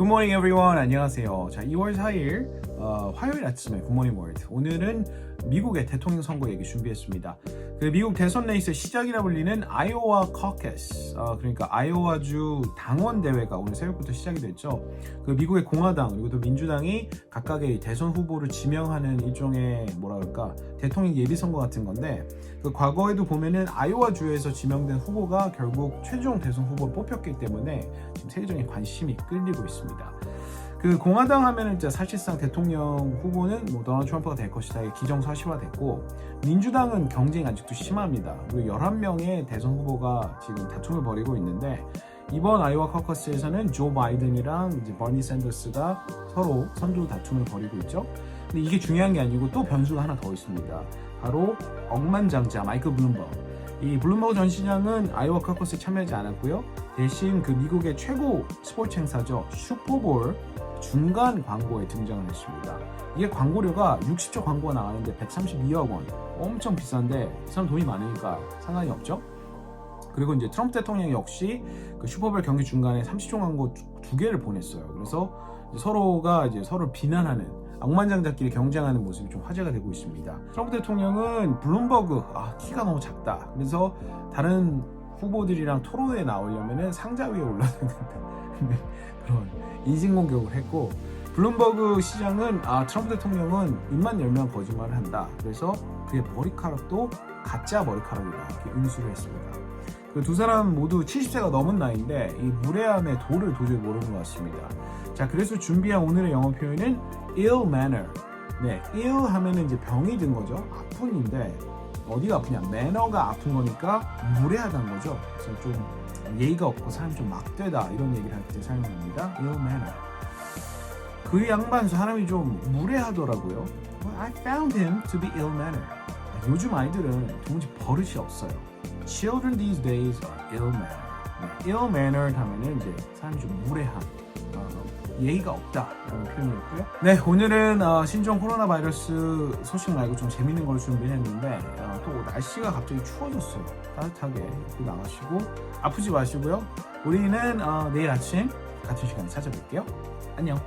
Morning everyone. 안녕하세요. 자, 2월 4일 어, 화요일 아침에 굿모닝 월드. 오늘은 미국의 대통령 선거 얘기 준비했습니다. 그 미국 대선 레이스 시작이라 불리는 아이오와 커커스. 어, 그러니까 아이오와주 당원 대회가 오늘 새벽부터 시작이 됐죠. 그 미국의 공화당 그리고 또 민주당이 각각의 대선 후보를 지명하는 일종의 뭐라 그럴까 대통령 예비 선거 같은 건데 그 과거에도 보면은 아이오와 주에서 지명된 후보가 결국 최종 대선 후보로 뽑혔기 때문에 지금 세계적인 관심이 끌리고 있습니다. 그 공화당 하면은 이제 사실상 대통령 후보는 뭐 도널드 트럼프가 될 것이다 이게 기정사실화 됐고 민주당은 경쟁이 아직도 심합니다. 그리고 11명의 대선 후보가 지금 다툼을 벌이고 있는데 이번 아이오와 커커스에서는 조 바이든이랑 이제 버니 샌더스가 서로 선두 다툼을 벌이고 있죠. 근데 이게 중요한 게 아니고 또 변수가 하나 더 있습니다. 바로 억만장자 마이클 블룸버그. 이 블룸버그 전 시장은 아이오와 커커스에 참여하지 않았고요. 대신 그 미국의 최고 스포츠 행사죠. 슈퍼볼 중간 광고에 등장을 했습니다. 이게 광고료가 60조 광고가 나가는데 132억 원. 엄청 비싼데 이 사람 돈이 많으니까 상관이 없죠. 그리고 이제 트럼프 대통령 역시 그 슈퍼볼 경기 중간에 30조 광고 두- 두 개를 보냈어요. 그래서 이제 서로가 이제 서로 비난하는 억만장자끼리 경쟁하는 모습이 좀 화제가 되고 있습니다. 트럼프 대통령은 블룸버그 아 키가 너무 작다. 그래서 다른 후보들이랑 토론회에 나오려면은 상자 위에 올라야 된다. 그런 인신공격을 했고 블룸버그 시장은 아 트럼프 대통령은 입만 열면 거짓말을 한다. 그래서 그의 머리카락도 가짜 머리카락이다 이렇게 인수를 했습니다. 그 두 사람 모두 70세가 넘은 나이인데 이 무례함의 도를 도저히 모르는 것 같습니다. 자 그래서 준비한 오늘의 영어 표현은 ill manner. 네, ill 하면은 이제 병이 든 거죠. 아픈인데 어디가 아프냐? 매너가 아픈 거니까 무례하다는 거죠. 그래서 좀 예의가 없고 사람이 좀 막되다 이런 얘기를 할 때 사용합니다. ill manner. 그 양반 사람이 좀 무례하더라고요. Well, I found him to be ill manner. 요즘 아이들은 도무지 버릇이 없어요. Children these days are ill manner. 네, ill mannered 하면은 이제 사람이 좀 무례한, 어, 예의가 없다라는 표현이었고요. 네, 오늘은 어, 신종 코로나 바이러스 소식 말고 좀 재밌는 걸 준비했는데 어, 또 날씨가 갑자기 추워졌어요. 따뜻하게 입고 나가시고 아프지 마시고요. 우리는 어, 내일 아침 같은 시간에 찾아뵐게요. 안녕.